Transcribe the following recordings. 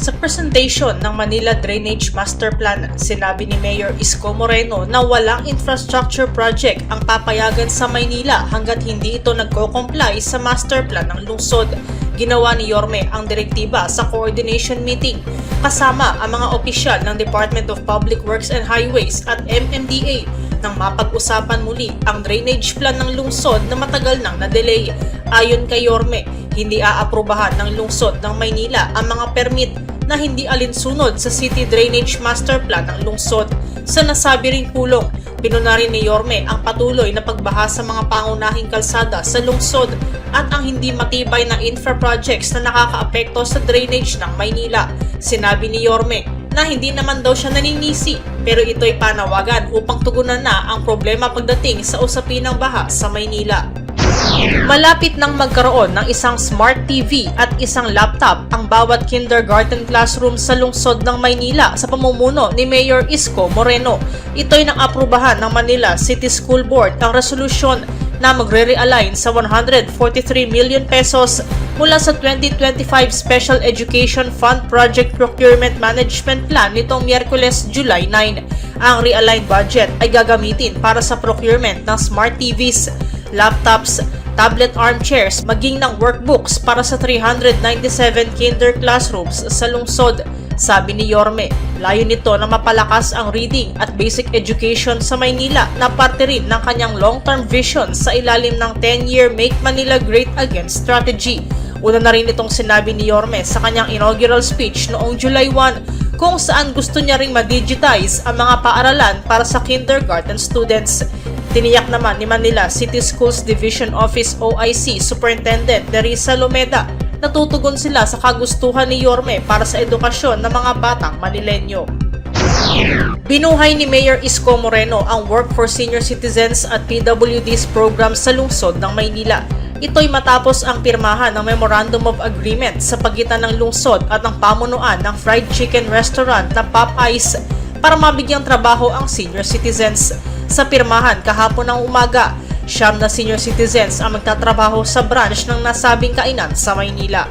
Sa presentation ng Manila Drainage Master Plan, sinabi ni Mayor Isko Moreno na walang infrastructure project ang papayagan sa Maynila hanggat hindi ito nagko-comply sa master plan ng lungsod. Ginawa ni Yorme ang direktiba sa coordination meeting kasama ang mga opisyal ng Department of Public Works and Highways at MMDA nang mapag-usapan muli ang drainage plan ng lungsod na matagal nang na-delay. Ayon kay Yorme, hindi aaprubahan ng lungsod ng Maynila ang mga permit na hindi alinsunod sa City Drainage Master Plan ng lungsod. Sa nasabi ring pulong, pinuna ni Yorme ang patuloy na pagbaha sa mga pangunahing kalsada sa lungsod at ang hindi matibay na infra projects na nakakaapekto sa drainage ng Maynila. Sinabi ni Yorme na hindi naman daw siya naninisi pero ito'y panawagan upang tugunan na ang problema pagdating sa usapin ng baha sa Maynila. Malapit nang magkaroon ng isang smart TV at isang laptop ang bawat kindergarten classroom sa lungsod ng Maynila sa pamumuno ni Mayor Isko Moreno. Ito'y nang aprubahan ng Manila City School Board ang resolusyon na magre-realign sa 143 million pesos mula sa 2025 Special Education Fund Project Procurement Management Plan nitong Miyerkules, July 9. Ang realigned budget ay gagamitin para sa procurement ng smart TVs, laptops, tablet armchairs, maging ng workbooks para sa 397 kinder classrooms sa lungsod. Sabi ni Yorme, layo nito na mapalakas ang reading at basic education sa Maynila na parte rin ng kanyang long-term vision sa ilalim ng 10-year Make Manila Great Again strategy. Una na rin itong sinabi ni Yorme sa kanyang inaugural speech noong July 1 kung saan gusto niya ring ma-digitize ang mga paaralan para sa kindergarten students. Tiniyak naman ni Manila City Schools Division Office OIC Superintendent Nerissa Lumeda natutugon sila sa kagustuhan ni Yorme para sa edukasyon ng mga batang Manilenyo. Binuhay ni Mayor Isko Moreno ang Work for Senior Citizens at PWDs program sa lungsod ng Maynila. Ito'y matapos ang pirmahan ng Memorandum of Agreement sa pagitan ng lungsod at ng pamunuan ng fried chicken restaurant na Popeyes para mabigyang trabaho ang senior citizens. Sa pirmahan kahapon ng umaga, siyam na senior citizens ang magtatrabaho sa branch ng nasabing kainan sa Maynila.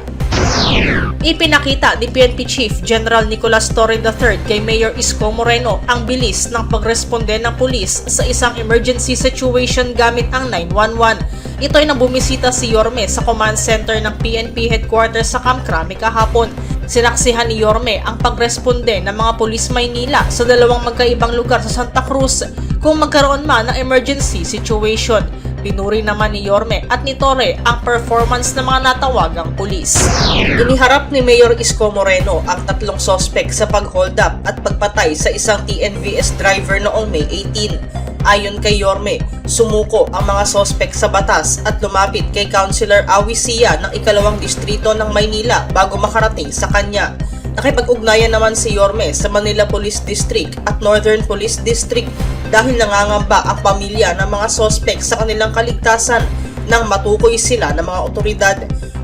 Ipinakita ni PNP Chief General Nicolas Torre III kay Mayor Isko Moreno ang bilis ng pagresponde ng pulis sa isang emergency situation gamit ang 911. Ito'y nang bumisita si Yorme sa command center ng PNP headquarters sa Kamkrami kahapon. Sinaksihan ni Yorme ang pagresponde ng mga pulis Maynila sa dalawang magkaibang lugar sa Santa Cruz kung magkaroon man ng emergency situation. Pinuri naman ni Yorme at ni Torre ang performance ng mga natawagang pulis. Iniharap ni Mayor Isko Moreno ang tatlong sospek sa pag-hold up at pagpatay sa isang TNVS driver noong May 18. Ayon kay Yorme, sumuko ang mga sospek sa batas at lumapit kay Councilor Awi Sia ng ikalawang distrito ng Maynila bago makarating sa kanya. Nakipag-ugnayan naman si Yorme sa Manila Police District at Northern Police District dahil nangangamba ang pamilya ng mga sospek sa kanilang kaligtasan nang matukoy sila ng mga otoridad.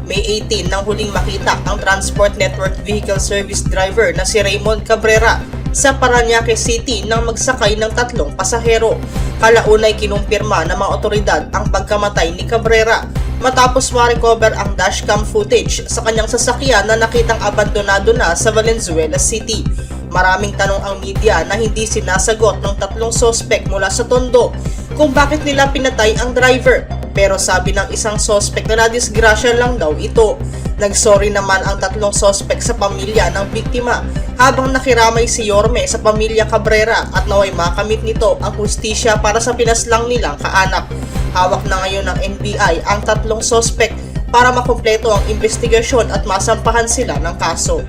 May 18 nang huling makita ang Transport Network Vehicle Service Driver na si Raymond Cabrera sa Paranaque City nang magsakay ng tatlong pasahero. Kalaunay kinumpirma ng mga otoridad ang pagkamatay ni Cabrera matapos ma-recover ang dashcam footage sa kanyang sasakyan na nakitang abandonado na sa Valenzuela City. Maraming tanong ang media na hindi sinasagot ng tatlong sospek mula sa Tondo kung bakit nila pinatay ang driver. Pero sabi ng isang sospek na nadisgrasya lang daw ito. Nagsorry naman ang tatlong sospek sa pamilya ng biktima habang nakiramay si Yorme sa pamilya Cabrera at naway makamit nito ang hustisya para sa pinaslang nilang kaanak. Hawak na ngayon ng NBI ang tatlong sospek para makumpleto ang investigasyon at masampahan sila ng kaso.